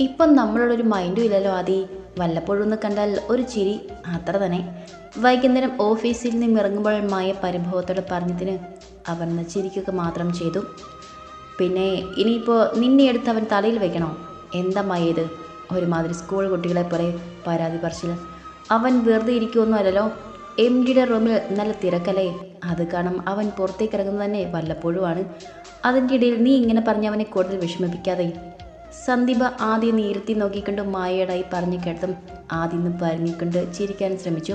ഇപ്പം നമ്മളോടൊരു മൈൻഡും ഇല്ലല്ലോ ആദി. വല്ലപ്പോഴും ഒന്ന് കണ്ടാൽ ഒരു ചിരി അത്ര തന്നെ. വൈകുന്നേരം ഓഫീസിൽ നിന്ന് ഇറങ്ങുമ്പോൾ മായ പരിഭവത്തോടെ പറഞ്ഞതിന് അവൻ ചിരിക്കുക മാത്രം ചെയ്തു. പിന്നെ ഇനിയിപ്പോൾ നിന്നെ എടുത്ത് അവൻ തലയിൽ വെക്കണോ? എന്താ മായ ഇത്? ഒരുമാതിരി സ്കൂൾ കുട്ടികളെ പോലെ പരാതി പറച്ചിൽ. അവൻ വെറുതെ ഇരിക്കുമൊന്നും എം ഡിയുടെ റൂമിൽ നല്ല തിരക്കല്ലേ? അത് കാരണം അവൻ പുറത്തേക്ക് ഇറങ്ങുന്നത് തന്നെ വല്ലപ്പോഴുമാണ് അതിന്റെ ഇടയിൽ നീ ഇങ്ങനെ പറഞ്ഞ് അവനെ കൂടുതൽ വിഷമിപ്പിക്കാതെ സന്ദീപ ആദ്യം നീർത്തി നോക്കിക്കൊണ്ട് മായയടായി പറഞ്ഞു കേട്ടതും ആദ്യം പറഞ്ഞിക്കൊണ്ട് ചിരിക്കാൻ ശ്രമിച്ചു.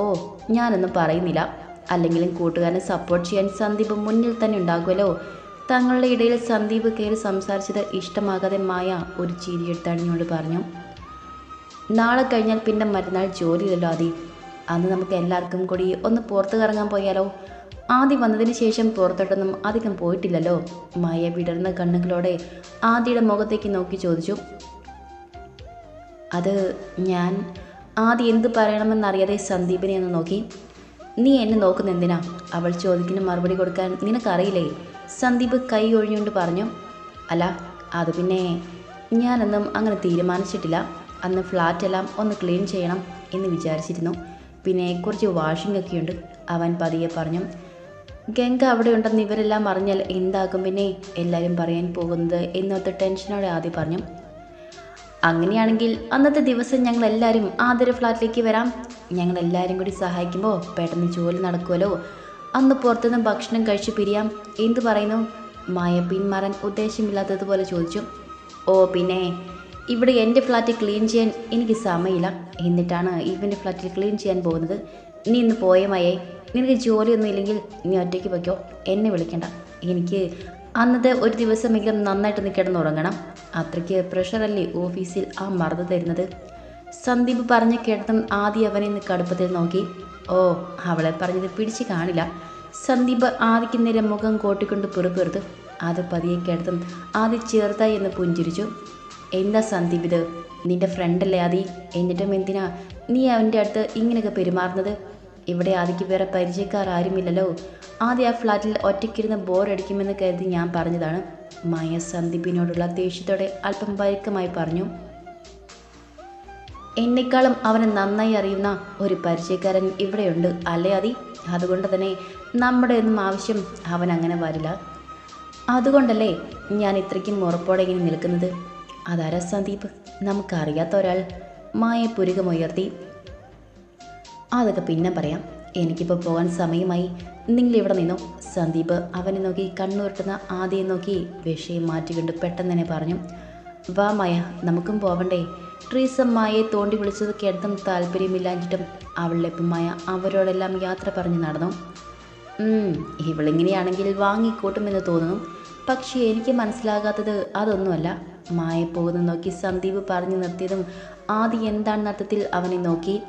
ഓ ഞാനൊന്നും പറയുന്നില്ല. അല്ലെങ്കിലും കൂട്ടുകാരനെ സപ്പോർട്ട് ചെയ്യാൻ സന്ദീപ് മുന്നിൽ തന്നെ ഉണ്ടാകുമല്ലോ. തങ്ങളുടെ ഇടയിൽ സന്ദീപ് കയറി സംസാരിച്ചത് ഇഷ്ടമാകാതെ മായ ഒരു ചിരിയെടുത്തണിഞ്ഞുകൊണ്ട് പറഞ്ഞു. നാളെ കഴിഞ്ഞാൽ പിന്നെ മറ്റന്നാൾ ജോലിയില്ലല്ലോ അതി അന്ന് നമുക്ക് എല്ലാവർക്കും കൂടി ഒന്ന് പുറത്തു കറങ്ങാൻ പോയാലോ? ആദി വന്നതിന് ശേഷം പുറത്തോട്ടൊന്നും അധികം പോയിട്ടില്ലല്ലോ. മായ വിടർന്ന കണ്ണുകളോടെ ആദിയുടെ മുഖത്തേക്ക് നോക്കി ചോദിച്ചു. അത് ഞാൻ ആദ്യം എന്ത് പറയണമെന്നറിയാതെ സന്ദീപിനെ ഒന്ന് നോക്കി. നീ എന്നെ നോക്കുന്ന എന്തിനാ? അവൾ ചോദിക്കുന്ന മറുപടി കൊടുക്കാൻ നിനക്കറിയില്ലേ? സന്ദീപ് കൈ ഒഴിഞ്ഞുകൊണ്ട് പറഞ്ഞു. അല്ല അത് പിന്നെ ഞാനൊന്നും അങ്ങനെ തീരുമാനിച്ചിട്ടില്ല. അന്ന് ഫ്ലാറ്റെല്ലാം ഒന്ന് ക്ലീൻ ചെയ്യണം എന്ന് വിചാരിച്ചിരുന്നു. പിന്നെ കുറച്ച് വാഷിംഗ് ഒക്കെയുണ്ട് അവൻ പതിയെ പറഞ്ഞു. ഗംഗ അവിടെ ഉണ്ടെന്ന് ഇവരെല്ലാം അറിഞ്ഞാൽ എന്താകും? പിന്നെ എല്ലാവരും പറയാൻ പോകുന്നത് എന്നോർത്ത് ടെൻഷനോടെ ആദ്യം പറഞ്ഞു. അങ്ങനെയാണെങ്കിൽ അന്നത്തെ ദിവസം ഞങ്ങൾ എല്ലാവരും ആദര ഫ്ലാറ്റിലേക്ക് വരാം. ഞങ്ങൾ എല്ലാവരും കൂടി സഹായിക്കുമ്പോൾ പെട്ടെന്ന് ജോലി നടക്കുമല്ലോ. അന്ന് പുറത്തുനിന്ന് ഭക്ഷണം കഴിച്ച് പിരിയാം. എന്തു പറയുന്നു? മായ പിന്മാറാൻ ഉദ്ദേശമില്ലാത്തതുപോലെ ചോദിച്ചു. ഓ പിന്നെ ഇവിടെ എന്റെ ഫ്ലാറ്റ് ക്ലീൻ ചെയ്യാൻ എനിക്ക് സമയമില്ല. എന്നിട്ടാണ് ഇവന്റെ ഫ്ലാറ്റിൽ ക്ലീൻ ചെയ്യാൻ പോകുന്നത്. നീ ഇന്ന് പോയ നിനക്ക് ജോലിയൊന്നും ഇല്ലെങ്കിൽ നീ ഒറ്റയ്ക്ക് വയ്ക്കോ എന്നെ വിളിക്കണ്ട. എനിക്ക് അന്നത്തെ ഒരു ദിവസമെങ്കിലും നന്നായിട്ട് നീ കിടന്നുറങ്ങണം. അത്രയ്ക്ക് പ്രഷറല്ലേ ഓഫീസിൽ ആ മറന്നു തരുന്നത്? സന്ദീപ് പറഞ്ഞ് കേട്ടതും ആദ്യം അവനെ ഇന്ന് കടുപ്പത്തിൽ നോക്കി. ഓ അവളെ പറഞ്ഞത് പിടിച്ച് കാണില്ല. സന്ദീപ് ആദിക്ക് നേരെ മുഖം കോട്ടിക്കൊണ്ട് പിറുപിറുത്തു അത് പതിയെ കേട്ടതും ആദ്യ ചേർത്തായി എന്ന് പുഞ്ചിരിച്ചു. എന്താ സന്ദീപ് ഇത് നിന്റെ ഫ്രണ്ടല്ലേ ആദി? എന്നിട്ടും എന്തിനാ നീ അവന്റെ അടുത്ത് ഇങ്ങനെയൊക്കെ പെരുമാറുന്നത്? ഇവിടെ ആദിക്ക് വേറെ പരിചയക്കാർ ആരുമില്ലല്ലോ ആദ്യം ആ ഫ്ലാറ്റിൽ ഒറ്റയ്ക്കിരുന്ന് ബോറടിക്കുമെന്ന് കരുതി ഞാൻ പറഞ്ഞതാണ്. മായ സന്ദീപിനോടുള്ള ദേഷ്യത്തോടെ അല്പം പരുക്കമായി പറഞ്ഞു. എന്നെക്കാളും അവനെ നന്നായി അറിയുന്ന ഒരു പരിചയക്കാരൻ ഇവിടെയുണ്ട് അല്ലേ അതി അതുകൊണ്ട് തന്നെ നമ്മുടെ ഒന്നും ആവശ്യം അവൻ അങ്ങനെ വരില്ല. അതുകൊണ്ടല്ലേ ഞാൻ ഇത്രയ്ക്കും ഉറപ്പോടെ ഇങ്ങനെ നിൽക്കുന്നത്? അതാരാ സന്ദീപ്? നമുക്കറിയാത്ത ഒരാൾ. മായ പുരുകമുയർത്തി അതൊക്കെ പിന്നെ പറയാം. എനിക്കിപ്പോൾ പോകാൻ സമയമായി. നിങ്ങൾ ഇവിടെ നിന്നോ? സന്ദീപ് അവനെ നോക്കി കണ്ണുരുട്ടുന്ന ആദ്യം നോക്കി വിഷയം മാറ്റിക്കൊണ്ട് പെട്ടെന്ന് തന്നെ പറഞ്ഞു വാ മായ നമുക്കും പോവണ്ടേ? ട്രീസ മായയെ തോണ്ടി വിളിച്ചത് കേട്ടതും താല്പര്യമില്ലാഞ്ഞിട്ടും അവളിലെപ്പം മായ അവരോടെല്ലാം യാത്ര പറഞ്ഞു നടന്നു. ഇവളിങ്ങനെയാണെങ്കിൽ വാങ്ങിക്കൂട്ടുമെന്ന് തോന്നുന്നു. പക്ഷേ എനിക്ക് മനസ്സിലാകാത്തത് അതൊന്നുമല്ല. മായ പോകുന്ന നോക്കി സന്ദീപ് പറഞ്ഞു നിർത്തിയതും ആദ്യം എന്താണ് അർത്ഥത്തിൽ അവനെ നോക്കി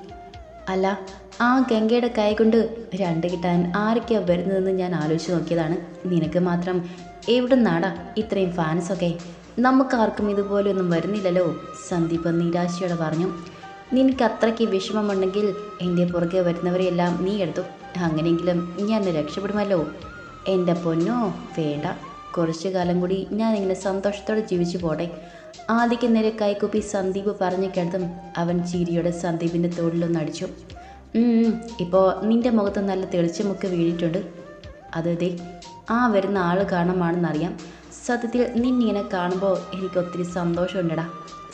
അല്ല ആ ഗംഗയുടെ കൈ കൊണ്ട് രണ്ട് കിട്ടാൻ ആരൊക്കെയാ വരുന്നതെന്ന് ഞാൻ ആലോചിച്ച് നോക്കിയതാണ്. നിനക്ക് മാത്രം എവിടെ നാടാ ഇത്രയും ഫാൻസൊക്കെ നമുക്കാർക്കും ഇതുപോലെയൊന്നും വരുന്നില്ലല്ലോ സന്ദീപ് നിരാശയോടെ പറഞ്ഞു. നിനക്ക് അത്രയ്ക്ക് വിഷമമുണ്ടെങ്കിൽ എന്റെ പുറകെ വരുന്നവരെയെല്ലാം നീ എടുത്തു. അങ്ങനെയെങ്കിലും ഞാൻ രക്ഷപ്പെടുമല്ലോ. എന്റെ പൊന്നോ വേണ്ട. കുറച്ചു കാലം കൂടി ഞാൻ ഇങ്ങനെ സന്തോഷത്തോടെ ജീവിച്ചു പോട്ടെ. ആദിക്ക് നേരെ കൈക്കുപ്പി സന്ദീപ് പറഞ്ഞു കേട്ടതും അവൻ ചീരിയുടെ സന്ദീപിന്റെ തോളിലൊന്ന് അടിച്ചു. ഇപ്പോൾ നിന്റെ മുഖത്ത് നല്ല തെളിച്ചമൊക്കെ വീണിട്ടുണ്ട്. അതെ ദേ ആ വരുന്ന ആൾ കാണുമാണെന്നറിയാം. സത്യത്തിൽ നിന്നിങ്ങനെ കാണുമ്പോൾ എനിക്ക് ഒത്തിരി സന്തോഷമുണ്ടടാ.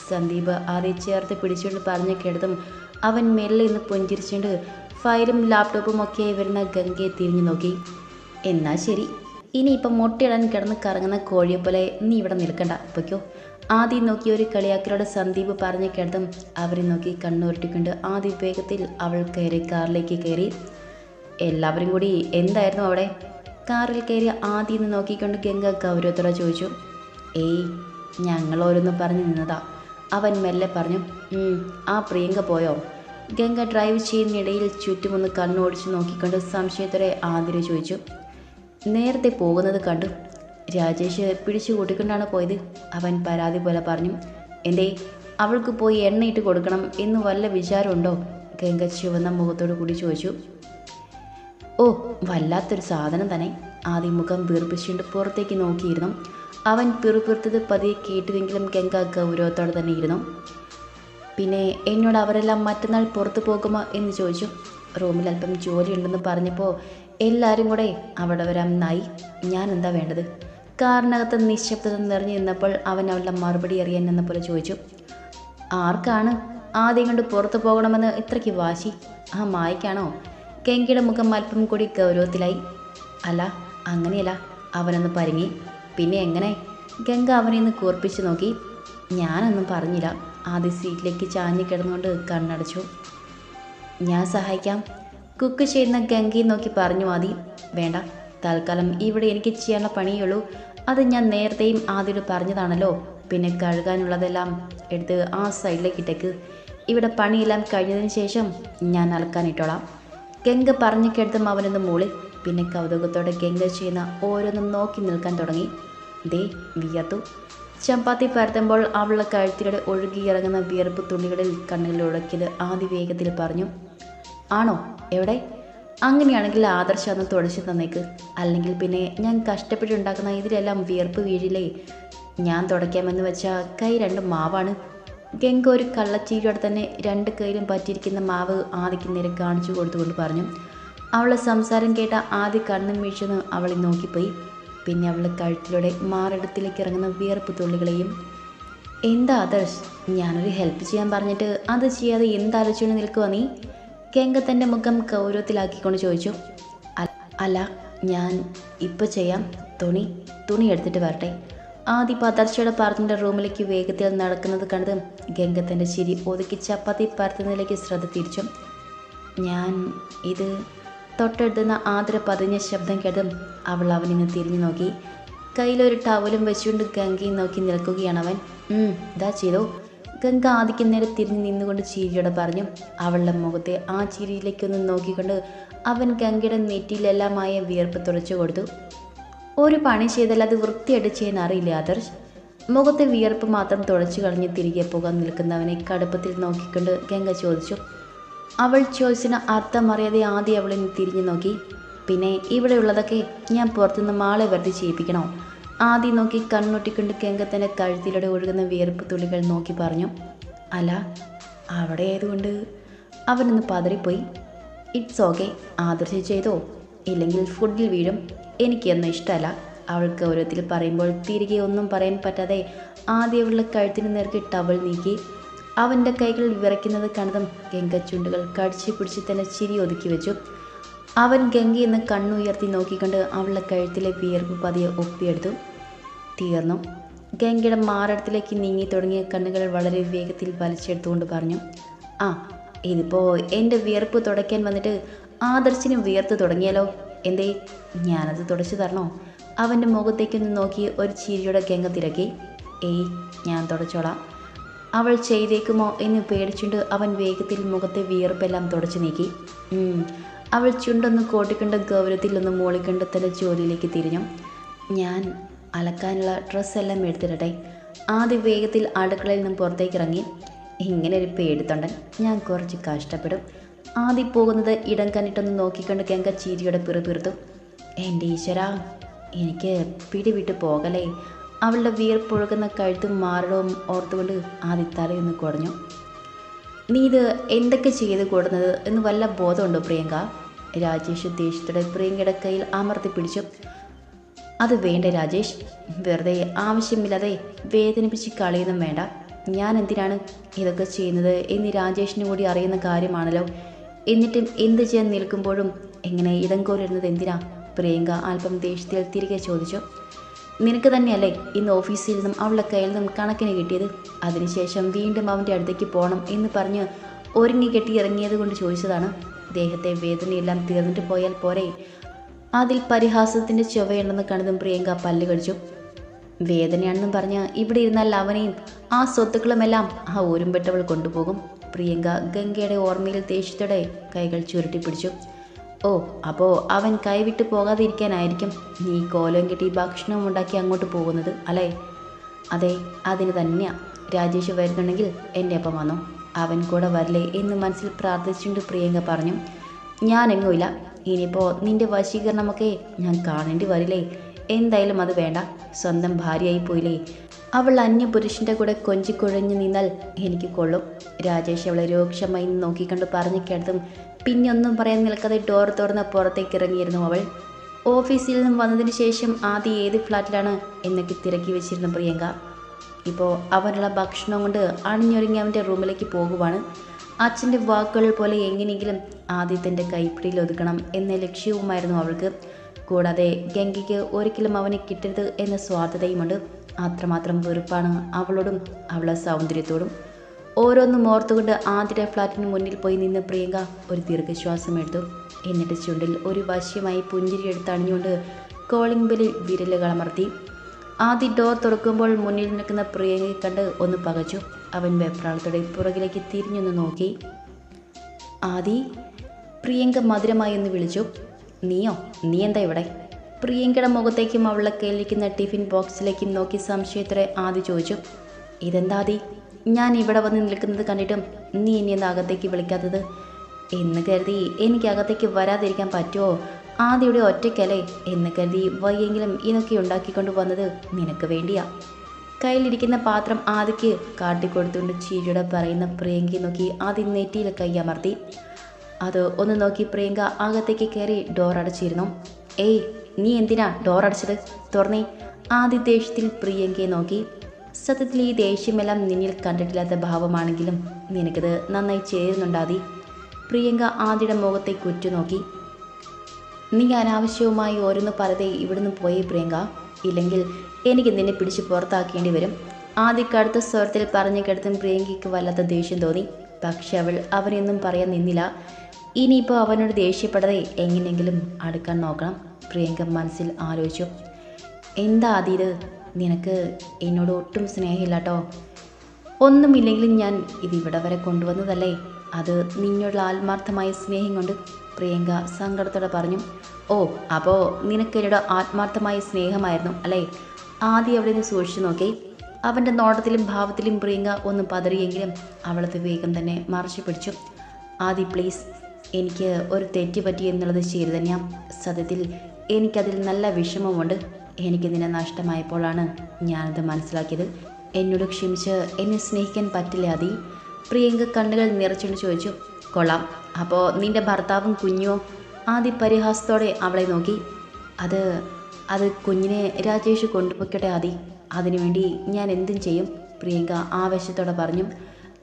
സന്ദീപ് ആദ്യം ചേർത്ത് പിടിച്ചുകൊണ്ട് പറഞ്ഞു കേട്ടതും അവൻ മെല്ലെ ഇന്ന് പുഞ്ചിരിച്ചുകൊണ്ട് ഫയലും ലാപ്ടോപ്പും ഒക്കെ വരുന്ന ഗംഗയെ തിരിഞ്ഞു നോക്കി. എന്നാ ശരി. ഇനിയിപ്പം മുട്ടയിടാൻ കിടന്ന് കറങ്ങുന്ന കോഴിയെ പോലെ നീ ഇവിടെ നിൽക്കണ്ട. പൊയ്ക്കോ. ആദ്യം നോക്കി ഒരു കളിയാക്കലോടെ സന്ദീപ് പറഞ്ഞു കേട്ടതും അവരെ നോക്കി കണ്ണുരുട്ടിക്കൊണ്ട് ആദ്യ വേഗത്തിൽ അവൾ കയറി കാറിലേക്ക് കയറി. എല്ലാവരും കൂടി എന്തായിരുന്നു അവിടെ? കാറിൽ കയറി ആദ്യം നോക്കിക്കൊണ്ട് ഗംഗ ഗൗരവത്തോടെ ചോദിച്ചു. ഏയ് ഞങ്ങൾ ഓരോന്ന് പറഞ്ഞു നിന്നതാ. അവൻ മെല്ലെ പറഞ്ഞു. ആ പ്രിയങ്ക പോയോ? ഗംഗ ഡ്രൈവ് ചെയ്യുന്നിടയിൽ ചുറ്റുമൊന്ന് കണ്ണോടിച്ച് നോക്കിക്കൊണ്ട് സംശയത്തോടെ ആതിര ചോദിച്ചു. നേരത്തെ പോകുന്നത് കണ്ടു. രാജേഷ് പിടിച്ചു കൂട്ടിക്കൊണ്ടാണ് പോയത്. അവൻ പരാതി പോലെ പറഞ്ഞു എന്തേ അവൾക്ക് പോയി എണ്ണയിട്ട് കൊടുക്കണം എന്ന് വല്ല വിചാരമുണ്ടോ? ഗംഗ ചുവന്ന മുഖത്തോടു കൂടി ചോദിച്ചു. ഓ വല്ലാത്തൊരു സാധനം തന്നെ. ആദ്യം മുഖം വീർപ്പിച്ചുകൊണ്ട് പുറത്തേക്ക് നോക്കിയിരുന്നു. അവൻ പിറുപിറുത്തത് പതിയെ കേട്ടുവെങ്കിലും ഗംഗ ഗൗരവത്തോടെ തന്നെ ഇരുന്നു. പിന്നെ എന്നോട് അവരെല്ലാം മറ്റന്നാൾ പുറത്തു പോകുമോ? എന്ന് ചോദിച്ചു. റൂമിൽ അല്പം ജോലിയുണ്ടെന്ന് പറഞ്ഞപ്പോൾ എല്ലാവരും കൂടെ അവിടെ വരാം നായി. ഞാൻ എന്താ വേണ്ടത്? കാറിനകത്ത് നിശബ്ദത നിറഞ്ഞു നിന്നപ്പോൾ അവൻ അവളുടെ മറുപടി അറിയാൻ എന്ന പോലെ ചോദിച്ചു ആർക്കാണ്? ആദ്യം കൊണ്ട് പുറത്തു പോകണമെന്ന് ഇത്രയ്ക്ക് വാശി? ആ മായ്ക്കാണോ കെങ്കിയുടെ മുഖം അല്പം കൂടി ഗൗരവത്തിലായി. അല്ല അങ്ങനെയല്ല. അവനൊന്ന് പരുങ്ങി പിന്നെ എങ്ങനെ? ഗംഗ അവനെ ഒന്ന് കൂർപ്പിച്ച് നോക്കി. ഞാനൊന്നും പറഞ്ഞില്ല. ആദ്യ സീറ്റിലേക്ക് ചാഞ്ഞു കിടന്നുകൊണ്ട് കണ്ണടച്ചു. ഞാൻ സഹായിക്കാം. കുക്ക് ചെയ്യുന്ന ഗംഗയെ നോക്കി പറഞ്ഞു മതി. വേണ്ട. തൽക്കാലം ഇവിടെ എനിക്ക് ചെയ്യാനുള്ള പണിയുള്ളൂ അത് ഞാൻ നേരത്തെയും ആദ്യം പറഞ്ഞതാണല്ലോ. പിന്നെ കഴുകാനുള്ളതെല്ലാം എടുത്ത് ആ സൈഡിലേക്ക് ഇട്ടേക്ക്. ഇവിടെ പണിയെല്ലാം കഴിഞ്ഞതിന് ശേഷം ഞാൻ അലക്കാനിട്ടോളാം ഗംഗ പറഞ്ഞു കേട്ടും അവനൊന്ന് മൂളി. പിന്നെ കൗതുകത്തോടെ ഗംഗ ചെയ്യുന്ന ഓരോന്നും നോക്കി നിൽക്കാൻ തുടങ്ങി. ദേ വിയർത്തു. ചപ്പാത്തി പരത്തുമ്പോൾ അവളുടെ കഴുത്തിലൂടെ ഒഴുകിയിറങ്ങുന്ന വിയർപ്പ് തുണികളിൽ കണ്ണുകളിൽ ഉടക്കിയത് ആദ്യ വേഗത്തിൽ പറഞ്ഞു. ആണോ? എവിടെ? അങ്ങനെയാണെങ്കിൽ ആദർശം ഒന്ന് തുടച്ചു തന്നേക്ക്. അല്ലെങ്കിൽ പിന്നെ ഞാൻ കഷ്ടപ്പെട്ടുണ്ടാക്കുന്ന ഇതിലെല്ലാം വിയർപ്പ് വീഴില്ലേ? ഞാൻ തുടയ്ക്കാമെന്ന് വെച്ചാൽ കൈ രണ്ട് മാവാണ്. ഗംഗ ഒരു കള്ളച്ചീരിയോടെ തന്നെ രണ്ട് കൈയിലും പറ്റിയിരിക്കുന്ന മാവ് ആദിക്ക് നേരെ കാണിച്ചു കൊടുത്തുകൊണ്ട് പറഞ്ഞു. അവളെ സംസാരം കേട്ട ആദ്യ കണ്ണും വീഴ്ചെന്ന് അവളെ നോക്കിപ്പോയി. പിന്നെ അവൾ കഴുത്തിലൂടെ മാറിടത്തിലേക്ക് ഇറങ്ങുന്ന വിയർപ്പ് തുള്ളികളെയും എന്താ ആദർശ്? ഞാനൊരു ഹെൽപ്പ് ചെയ്യാൻ പറഞ്ഞിട്ട് അത് ചെയ്യാതെ എന്താലോചന നിൽക്കുവാ നീ? കെങ്ക തന്റെ മുഖം ഗൗരവത്തിലാക്കിക്കൊണ്ട് ചോദിച്ചു അല അല്ല ഞാൻ ഇപ്പോൾ ചെയ്യാം. തുണി തുണി എടുത്തിട്ട് വരട്ടെ. ആദ്യ പതർച്ചയുടെ പാർത്തിന്റെ റൂമിലേക്ക് വേഗത്തിൽ നടക്കുന്നത് കണ്ട് ഗംഗ തന്റെ ചിരി ഒതുക്കി ചപ്പാത്തി പാർത്തുന്നതിലേക്ക് ശ്രദ്ധ തിരിച്ചു. ഞാൻ ഇത് തൊട്ടടുത്തുന്ന ആദര പതിഞ്ഞ ശബ്ദം കേട്ടും അവൾ അവനിന്ന് തിരിഞ്ഞു നോക്കി. കയ്യിലൊരു ടവലും വെച്ചുകൊണ്ട് ഗംഗയും നോക്കി നിൽക്കുകയാണ് അവൻ. "ഉം, ഇതാ ചെയ്തോ. ഗംഗ ആദിക്ക് നേരെ തിരിഞ്ഞു നിന്നുകൊണ്ട് ചിരിയോടെ പറഞ്ഞു അവളുടെ മുഖത്തെ ആ ചിരിയിലേക്കൊന്ന് നോക്കിക്കൊണ്ട് അവൻ ഗംഗയുടെ നെറ്റിയിലെല്ലാമായ വിയർപ്പ് തുടച്ചു കൊടുത്തു. ഒരു പണി ചെയ്താൽ അത് വൃത്തിയായിട്ട് ചെയ്യാൻ അറിയില്ല ആദർശ് മുഖത്തെ വിയർപ്പ് മാത്രം തുടച്ചു കളഞ്ഞ് തിരികെ പോകാൻ നിൽക്കുന്നവനെ കടുപ്പത്തിൽ നോക്കിക്കൊണ്ട് ഗംഗ ചോദിച്ചു. അവൾ ചോദിച്ചിന് അർത്ഥം അറിയാതെ ആദ്യം അവളെ തിരിഞ്ഞു നോക്കി. പിന്നെ ഇവിടെയുള്ളതൊക്കെ ഞാൻ പുറത്തുനിന്ന് മാളെ വെറുതെ ചെയ്യിപ്പിക്കണോ? ആദ്യം നോക്കി കണ്ണൊട്ടിക്കൊണ്ട് തന്റെ കഴുത്തിലൂടെ ഒഴുകുന്ന വിയർപ്പ് തുള്ളികൾ നോക്കി പറഞ്ഞു അല്ല അവിടെ ആയതുകൊണ്ട് അവനൊന്ന് പതറിപ്പോയി. ഇറ്റ്സ് ഓക്കെ ആദർശം ചെയ്തോ? ഇല്ലെങ്കിൽ ഫുഡിൽ വീഴും. എനിക്കൊന്നും ഇഷ്ടമല്ല. അവൾക്ക് ഗൗരവത്തിൽ പറയുമ്പോൾ തിരികെ ഒന്നും പറയാൻ പറ്റാതെ ആദ്യം അവളുടെ കഴുത്തിന് നേർക്ക് ടവൾ നീക്കി അവന്റെ കൈകൾ വിറയ്ക്കുന്നത് കണ്ടതും ഗംഗ ചുണ്ടുകൾ കടിച്ചു പിടിച്ച് തന്നെ ചിരി ഒതുക്കി വെച്ചു. അവൻ ഗംഗയെന്ന് കണ്ണുയർത്തി നോക്കിക്കൊണ്ട് അവളുടെ കഴുത്തിലെ വിയർപ്പ് പതിയെ ഒപ്പിയെടുത്തു. തീർന്നു. ഗംഗയുടെ മാറടത്തിലേക്ക് നീങ്ങി തുടങ്ങിയ കണ്ണുകൾ വളരെ വേഗത്തിൽ വലിച്ചെടുത്തുകൊണ്ട് പറഞ്ഞു ആ ഇതിപ്പോൾ എന്റെ വിയർപ്പ് തുടയ്ക്കാൻ വന്നിട്ട് ആദർശിന് വിയർത്ത് തുടങ്ങിയാലോ? എന്തേ ഞാനത് തുടച്ചു തരണോ? അവന്റെ മുഖത്തേക്കൊന്ന് നോക്കി ഒരു ചിരിയുടെ ഗംഗ തിരക്കി. ഏയ് ഞാൻ തുടച്ചോളാം. അവൾ ചെയ്തേക്കുമോ എന്ന് പേടിച്ചുകൊണ്ട് അവൻ വേഗത്തിൽ മുഖത്തെ വിയർപ്പെല്ലാം തുടച്ചു നീക്കി. അവൾ ചുണ്ടൊന്ന് കോട്ടിക്കണ്ട ഗൗരവത്തിൽ ഒന്ന് മൂളിക്കൊണ്ട് തന്റെ ജോലിയിലേക്ക് തിരിഞ്ഞു. ഞാൻ അലക്കാനുള്ള ഡ്രസ്സെല്ലാം എടുത്തിടട്ടെ. ആദ്യ വേഗത്തിൽ അടുക്കളയിൽ നിന്നും പുറത്തേക്ക് ഇറങ്ങി. ഇങ്ങനെ ഒരു പേടിത്തൊണ്ടൻ. ഞാൻ കുറച്ച് കഷ്ടപ്പെടും. ആദ്യം പോകുന്നത് ഇടം കണ്ടിട്ടൊന്ന് നോക്കിക്കൊണ്ട് ഗംഗ ചീരിയുടെ പിറുപിറുത്തു എന്റെ ഈശ്വര എനിക്ക് പിടിവിട്ട് പോകലേ അവളുടെ വീർപ്പൊഴുകുന്ന കഴുത്തും മാറിടവും ഓർത്തുകൊണ്ട് ആദ്യ തലയൊന്ന് കുടഞ്ഞു. നീ ഇത് എന്തൊക്കെ ചെയ്ത് കൊടുക്കുന്നത് എന്ന് വല്ല ബോധമുണ്ടോ പ്രിയങ്ക? രാജേഷ് ഉദ്ദേശത്തോടെ പ്രിയങ്കയുടെ കയ്യിൽ അമർത്തി പിടിച്ചു. അത് വേണ്ട രാജേഷ് വെറുതെ ആവശ്യമില്ലാതെ വേദനിപ്പിച്ച് കളിയൊന്നും വേണ്ട. ഞാൻ എന്തിനാണ് ഇതൊക്കെ ചെയ്യുന്നത് എന്ന് രാജേഷിന് കൂടി അറിയുന്ന കാര്യമാണല്ലോ. എന്നിട്ടും എന്ത് ചെയ്യാൻ നിൽക്കുമ്പോഴും എങ്ങനെ ഇടം കോരുന്നത് എന്തിനാ? പ്രിയങ്ക അല്പം ദേഷ്യത്തിൽ തിരികെ ചോദിച്ചു. നിനക്ക് തന്നെയല്ലേ ഇന്ന് ഓഫീസിൽ നിന്നും അവളുടെ കയ്യിൽ നിന്നും കണക്കിന് കിട്ടിയത്? അതിനുശേഷം വീണ്ടും അവന്റെ അടുത്തേക്ക് പോകണം എന്ന് പറഞ്ഞ് ഒരുങ്ങി കെട്ടി ഇറങ്ങിയത് കൊണ്ട് ചോദിച്ചതാണ്. ദേഹത്തെ വേദനയെല്ലാം തീർന്നിട്ട് പോയാൽ പോരെ. അതിൽ പരിഹാസത്തിന്റെ ചുവയുണ്ടെന്ന് കണ്ടതും പ്രിയങ്ക പല്ല് കടിച്ചു. വേദനയാണെന്നും പറഞ്ഞ് ഇവിടെ ഇരുന്നാൽ അവനെയും ആ സ്വത്തുക്കളുമെല്ലാം ആ ഓരുമ്പെട്ടവൾ കൊണ്ടുപോകും. പ്രിയങ്ക ഗംഗയുടെ ഓർമ്മയിൽ ദേഷ്യത്തോടെ കൈകൾ ചുരുട്ടി പിടിച്ചു. ഓ അപ്പോൾ അവൻ കൈവിട്ട് പോകാതിരിക്കാനായിരിക്കും നീ കോലം കെട്ടി ഭക്ഷണം ഉണ്ടാക്കി അങ്ങോട്ട് പോകുന്നത് അല്ലേ? അതെ അതിന് തന്നെയാ. രാജേഷ് വരുന്നുണ്ടെങ്കിൽ എന്റെ അപ്പം വന്നു. അവൻ കൂടെ വരില്ലേ എന്ന് മനസ്സിൽ പ്രാർത്ഥിച്ചുകൊണ്ട് പ്രിയങ്ക പറഞ്ഞു ഞാൻ എങ്ങുമില്ല ഇനിയിപ്പോൾ നിന്റെ വശീകരണമൊക്കെ ഞാൻ കാണേണ്ടി വരില്ലേ? എന്തായാലും അത് വേണ്ട. സ്വന്തം ഭാര്യയായി പോയില്ലേ. അവൾ അന്യ പുരുഷന്റെ കൂടെ കൊഞ്ചിക്കുഴഞ്ഞു നിന്നാൽ എനിക്ക് കൊള്ളും. രാജേഷ് അവളെ രൂക്ഷമായി നോക്കിക്കണ്ട് പറഞ്ഞു കേട്ടതും പിന്നെ ഒന്നും പറയാൻ നിൽക്കാതെ ഡോർ തുറന്ന് പുറത്തേക്ക് ഇറങ്ങിയിരുന്നു അവൾ. ഓഫീസിൽ നിന്നും വന്നതിന് ശേഷം ആദ്യം ഏത് ഫ്ലാറ്റിലാണ് എന്നൊക്കെ തിരക്കി വെച്ചിരുന്നു പ്രിയങ്ക. ഇപ്പോൾ അവനുള്ള ഭക്ഷണം കൊണ്ട് അണിഞ്ഞൊരുങ്ങി അവന്റെ റൂമിലേക്ക് പോകുവാണ്. അച്ഛന്റെ വാക്കുകൾ പോലെ എങ്ങനെയെങ്കിലും ആദ്യത്തിന്റെ കൈപ്പിടിയിൽ ഒതുക്കണം എന്ന ലക്ഷ്യവുമായിരുന്നു അവൾക്ക്. കൂടാതെ ഗംഗയ്ക്ക് ഒരിക്കലും അവനെ കിട്ടരുത് എന്ന സ്വാർത്ഥതയുമുണ്ട്. അത്രമാത്രം വെറുപ്പാണ് അവളോടും അവളെ സൗന്ദര്യത്തോടും. ഓരോന്നും ഓർത്തുകൊണ്ട് ആദ്യത്തെ ഫ്ലാറ്റിന് മുന്നിൽ പോയി നിന്ന് പ്രിയങ്ക ഒരു ദീർഘശ്വാസം എടുത്തു. എന്നിട്ട് ചുണ്ടിൽ ഒരു വശ്യമായി പുഞ്ചിരി എടുത്തണിഞ്ഞുകൊണ്ട് കോളിംഗ് ബെല്ലിൽ വിരലുകൾ അമർത്തി. ആദ്യ ഡോർ തുറക്കുമ്പോൾ മുന്നിൽ നിൽക്കുന്ന പ്രിയങ്കയെ കണ്ട് ഒന്ന് പകച്ചു. അവൻ വെപ്രാളത്തോടെ പുറകിലേക്ക് തിരിഞ്ഞൊന്ന് നോക്കി. ആദി പ്രിയങ്ക മധുരമായി ഒന്ന് വിളിച്ചു. നീയോ? നീ എന്താ ഇവിടെ? പ്രിയങ്കയുടെ മുഖത്തേക്കും അവളെ കയ്യിലിരിക്കുന്ന ടിഫിൻ ബോക്സിലേക്കും നോക്കി സംശയത്തോടെ ആദി ചോദിച്ചു. ഇതെന്താ ആദി? ഞാൻ ഇവിടെ വന്ന് നിൽക്കുന്നത് കണ്ടിട്ടും നീ ഇനി എന്താ അകത്തേക്ക് വിളിക്കാത്തത്? എന്ന് കരുതി എനിക്ക് അകത്തേക്ക് വരാതിരിക്കാൻ പറ്റുമോ? ആദ്യയുടെ ഒറ്റയ്ക്കല്ലേ എന്ന് കരുതി വയ്യെങ്കിലും ഇതൊക്കെ ഉണ്ടാക്കിക്കൊണ്ട് വന്നത് നിനക്ക് വേണ്ടിയാ. കയ്യിലിരിക്കുന്ന പാത്രം ആദിക്ക് കാട്ടിക്കൊടുത്തുകൊണ്ട് ചീരിയുടെ പറയുന്ന പ്രിയങ്കയെ നോക്കി ആദ്യം നെറ്റിയിൽ കൈ അമർത്തി. അത് ഒന്ന് നോക്കി പ്രിയങ്ക അകത്തേക്ക് കയറി ഡോർ അടച്ചിരുന്നു. ഏയ് നീ എന്തിനാ ഡോർ അടച്ചത്? തുറന്നേ. ആദ്യ ദേഷ്യത്തിൽ പ്രിയങ്കയെ നോക്കി. സത്യത്തിൽ ഈ ദേഷ്യമെല്ലാം നിന്നിൽ കണ്ടിട്ടില്ലാത്ത ഭാവമാണെങ്കിലും നിനക്കത് നന്നായി ചേരുന്നുണ്ടാതി പ്രിയങ്ക ആദ്യയുടെ മുഖത്തേക്ക് ഉറ്റുനോക്കി നീ അനാവശ്യവുമായി ഓരോന്ന് പറതെ ഇവിടുന്ന് പോയി പ്രിയങ്ക. ഇല്ലെങ്കിൽ എനിക്ക് നിന്നെ പിടിച്ച് പുറത്താക്കേണ്ടി വരും. ആദ്യ കടുത്ത സ്വരത്തിൽ പറഞ്ഞു കിടത്തും പ്രിയങ്കയ്ക്ക് വല്ലാത്ത ദേഷ്യം തോന്നി. പക്ഷെ അവൾ അവനൊന്നും പറയാൻ നിന്നില്ല. ഇനിയിപ്പോൾ അവനോട് ദേഷ്യപ്പെടാതെ എങ്ങനെയെങ്കിലും അടുക്കാൻ നോക്കണം പ്രിയങ്ക മനസ്സിൽ ആലോചിച്ചു. എന്താ അതീത് നിനക്ക് എന്നോട് ഒട്ടും സ്നേഹമില്ല കേട്ടോ ഒന്നുമില്ലെങ്കിലും ഞാൻ ഇത് ഇവിടെ വരെ കൊണ്ടുവന്നതല്ലേ? അത് നിന്നോടുള്ള ആത്മാർത്ഥമായ സ്നേഹം കൊണ്ട് പ്രിയങ്ക സങ്കടത്തോടെ പറഞ്ഞു ഓ അപ്പോൾ നിനക്ക് എന്നോട് ആത്മാർത്ഥമായ സ്നേഹമായിരുന്നു അല്ലേ? ആദ്യം അവിടെ നിന്ന് സൂക്ഷിച്ചു നോക്കി. അവന്റെ നോട്ടത്തിലും ഭാവത്തിലും പ്രിയങ്ക ഒന്ന് പതറിയെങ്കിലും അവളത് വേഗം തന്നെ മറച്ചു പിടിച്ചു. ആദി പ്ലീസ് എനിക്ക് ഒരു തെറ്റ് പറ്റി എന്നുള്ളത് ശരി തന്നെയാണ് സത്യത്തിൽ എനിക്കതിൽ നല്ല വിഷമമുണ്ട് എനിക്ക് നിന്നെ നഷ്ടമായപ്പോഴാണ് ഞാനത് മനസ്സിലാക്കിയത്. എന്നോട് ക്ഷമിച്ച് എന്നെ സ്നേഹിക്കാൻ പറ്റില്ല അതി പ്രിയങ്ക കണ്ണുകൾ നിറച്ചുകൊണ്ട് ചോദിച്ചു കൊള്ളാം. അപ്പോൾ നിന്റെ ഭർത്താവും കുഞ്ഞോ ആദ്യ പരിഹാസത്തോടെ അവളെ നോക്കി. അത് അത് കുഞ്ഞിനെ രാജേഷ് കൊണ്ടുപോയിക്കട്ടെ ആദി. അതിനുവേണ്ടി ഞാൻ എന്തും ചെയ്യും പ്രിയങ്ക ആവേശത്തോടെ പറഞ്ഞു.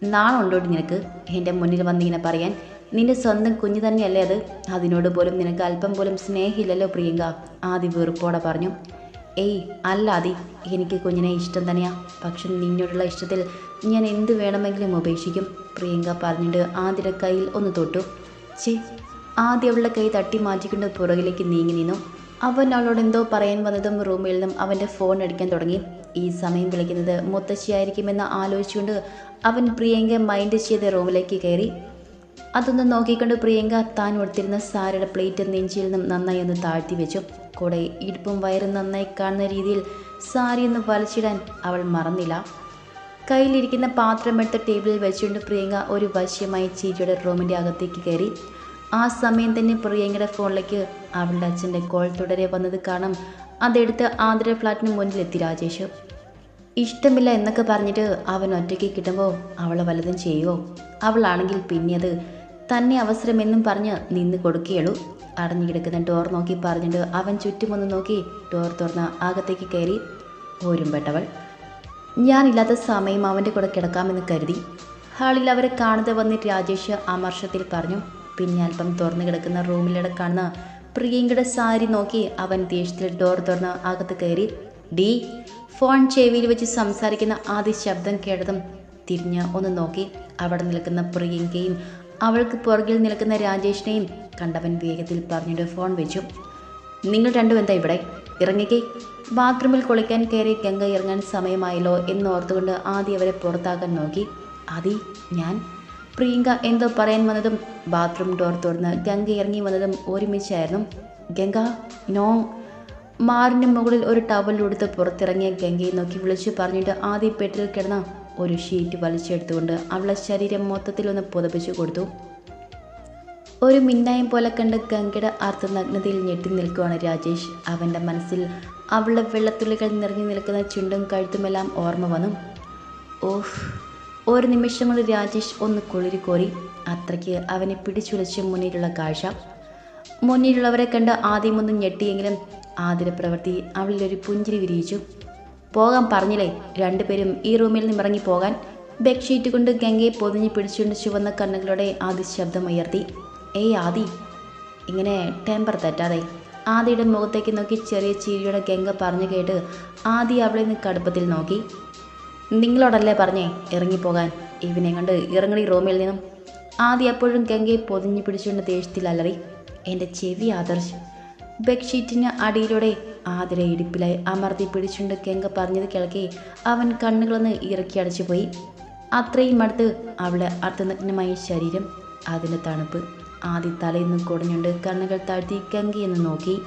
നാളുണ്ടോടി നിനക്ക്? എന്റെ മുന്നിൽ വന്നിങ്ങനെ പറയാൻ. നിന്റെ സ്വന്തം കുഞ്ഞു തന്നെയല്ലേ അത്? അതിനോട് പോലും നിനക്ക് അല്പം പോലും സ്നേഹമില്ലല്ലോ പ്രിയങ്ക ആദി വെറുപ്പോടെ പറഞ്ഞു. ഏയ് അതി എനിക്ക് കുഞ്ഞിനെ ഇഷ്ടം തന്നെയാ. പക്ഷെ നിന്നോടുള്ള ഇഷ്ടത്തിൽ ഞാൻ എന്ത് വേണമെങ്കിലും ഉപേക്ഷിക്കും. പ്രിയങ്ക പറഞ്ഞിട്ട് ആതിര കയ്യിൽ ഒന്ന് തൊട്ടു. ചേ ആദ്യം അവളുടെ കൈ തട്ടി മാറ്റിക്കൊണ്ട് പുറകിലേക്ക് നീങ്ങി നിന്നു. അവൻ അവളോട് എന്തോ പറയാൻ വന്നതും റൂമിൽ നിന്നും അവന്റെ ഫോൺ അടിക്കാൻ തുടങ്ങി. ഈ സമയം വിളിക്കുന്നത് മുത്തശ്ശിയായിരിക്കുമെന്ന് ആലോചിച്ചുകൊണ്ട് അവൻ പ്രിയങ്ക മൈൻഡ് ചെയ്ത് റൂമിലേക്ക് കയറി. അതൊന്ന് നോക്കിക്കൊണ്ട് പ്രിയങ്ക താൻ ഉടുത്തിരുന്ന സാരയുടെ പ്ലേറ്റ് നെഞ്ചിൽ നിന്നും നന്നായി ഒന്ന് താഴ്ത്തി വെച്ചു. കൂടെ ഇടുപ്പും വയറും നന്നായി കാണുന്ന രീതിയിൽ സാരി ഒന്ന് വലിച്ചിടാൻ അവൾ മറന്നില്ല. കയ്യിലിരിക്കുന്ന പാത്രം എടുത്ത് ടേബിളിൽ വെച്ചുകൊണ്ട് പ്രിയങ്ക ഒരു വശ്യമായി ചീരിയുടെ റൂമിന്റെ അകത്തേക്ക് കയറി. ആ സമയം തന്നെ പ്രിയങ്കയുടെ ഫോണിലേക്ക് അവളുടെ അച്ഛന്റെ കോൾ തുടരെ വന്നത് കാണാം. അതെടുത്ത് ആതിര ഫ്ലാറ്റിന് മുന്നിലെത്തി രാജേഷ്. ഇഷ്ടമില്ല എന്നൊക്കെ പറഞ്ഞിട്ട് അവൻ ഒറ്റയ്ക്ക് കിട്ടുമ്പോൾ അവൾ വലതും ചെയ്യുമോ അവളാണെങ്കിൽ പിന്നെ അത് തന്നെ അവസരമെന്നും പറഞ്ഞ് നിന്ന് കൊടുക്കുകയുള്ളൂ. അടഞ്ഞു കിടക്കുന്ന ഡോർ നോക്കി പറഞ്ഞിട്ട് അവൻ ചുറ്റുമൊന്ന് നോക്കി ഡോർ തുറന്ന് അകത്തേക്ക് കയറി. ഓരുമ്പെട്ടവൾ ഞാനില്ലാത്ത സമയം അവന്റെ കൂടെ കിടക്കാമെന്ന് കരുതി. ഹാളിൽ അവരെ കാണാതെ വന്നിട്ട് രാജേഷ് അമർഷത്തിൽ പറഞ്ഞു പിന്നെ അല്പം തുറന്നു കിടക്കുന്ന റൂമിലിടെ കാണുന്ന പ്രിയങ്കയുടെ സാരി നോക്കി അവൻ ദേഷ്യത്തിൽ ഡോർ തുറന്ന് അകത്ത് കയറി. ഡി ഫോൺ ചെവിയിൽ വെച്ച് സംസാരിക്കുന്ന ആദ്യ ശബ്ദം കേട്ടതും തിരിഞ്ഞ് ഒന്ന് നോക്കി. അവിടെ നിൽക്കുന്ന പ്രിയങ്കയും അവൾക്ക് പുറകിൽ നിൽക്കുന്ന രാജേഷിനെയും കണ്ടവൻ വേഗത്തിൽ പറഞ്ഞിട്ട് ഫോൺ വെച്ചു. നിങ്ങൾ രണ്ടും എന്താ ഇവിടെ? ഇറങ്ങിക്കേ. ബാത്റൂമിൽ കുളിക്കാൻ കയറി ഗംഗ ഇറങ്ങാൻ സമയമായല്ലോ എന്നോർത്തുകൊണ്ട് ആദ്യം അവരെ പുറത്താക്കാൻ നോക്കി. ആദി ഞാൻ? പ്രിയങ്ക എന്തോ പറയാൻ വന്നതും ബാത്റൂം ഡോർ തുറന്ന് ഗംഗ ഇറങ്ങി വന്നതും ഒരുമിച്ചായിരുന്നു. ഗംഗ നോ. മാറിന് മുകളിൽ ഒരു ടവൽ എടുത്ത് പുറത്തിറങ്ങിയ ഗംഗയെ നോക്കി വിളിച്ചു പറഞ്ഞിട്ട് ആദ്യ പെട്ടിൽ കിടന്ന ഒരു ഷീറ്റ് വലിച്ചെടുത്തുകൊണ്ട് അവളെ ശരീരം മൊത്തത്തിൽ ഒന്ന് പുതപ്പിച്ചു കൊടുത്തു. ഒരു മിന്നായം പോലെ കണ്ട് ഗംഗയുടെ അർത്ഥനഗ്നതയിൽ ഞെട്ടി നിൽക്കുവാണ് രാജേഷ്. അവന്റെ മനസ്സിൽ അവളുടെ വെള്ളത്തുള്ളികൾ നിറഞ്ഞു നിൽക്കുന്ന ചുണ്ടും കഴുത്തുമെല്ലാം ഓർമ്മ വന്നു. ഓഹ് ഒരു നിമിഷം കൊണ്ട് രാജേഷ് ഒന്ന് കുളിരി കോരി അത്രയ്ക്ക് അവനെ പിടിച്ചുലച്ച് മുന്നിലുള്ള കാഴ്ച. മുന്നിലുള്ളവരെ കണ്ട് ആദ്യമൊന്നും ഞെട്ടിയെങ്കിലും ആതിര പ്രവൃത്തി അവളിലൊരു പുഞ്ചിരി വിരിയിച്ചു. പോകാൻ പറഞ്ഞില്ലേ? രണ്ടുപേരും ഈ റൂമിൽ നിന്നിറങ്ങി പോകാൻ ബെഡ്ഷീറ്റ് കൊണ്ട് ഗംഗയെ പൊതിഞ്ഞ് പിടിച്ചുകൊണ്ട് ചുവന്ന കണ്ണുകളോടെ ആദി ശബ്ദമുയർത്തി ഏയ് ആദി. ഇങ്ങനെ ടെമ്പർ തെറ്റാതെ ആദിയുടെ മുഖത്തേക്ക് നോക്കി ചെറിയ ചിരിയുടെ ഗംഗ പറഞ്ഞു കേട്ട് ആദി അവളെ നിന്ന് കടുപ്പത്തിൽ നോക്കി. നിങ്ങളോടല്ലേ പറഞ്ഞേ ഇറങ്ങിപ്പോകാൻ? ഇവനെ കണ്ട് ഇറങ്ങണി റൂമിൽ നിന്നും ആദി അപ്പോഴും ഗംഗയെ പൊതിഞ്ഞു പിടിച്ചുകൊണ്ട് ദേഷ്യത്തിൽ അലറി. എന്റെ ചെവി ആദർശ്. ബെഡ്ഷീറ്റിന് അടിയിലൂടെ ആതിരെ ഇടുപ്പിലായി അമർത്തി പിടിച്ചുകൊണ്ട് ഗംഗ പറഞ്ഞത് കിളക്കി അവൻ കണ്ണുകളൊന്ന് ഇറക്കി അടച്ചു പോയി അത്രയും അടുത്ത് അവളുടെ അർത്ഥനഗ്നമായ ശരീരം അതിന്റെ തണുപ്പ്. ആദ്യ നിന്ന് കുടഞ്ഞുകൊണ്ട് കണ്ണുകൾ താഴ്ത്തി ഗംഗയെന്ന് നോക്കി.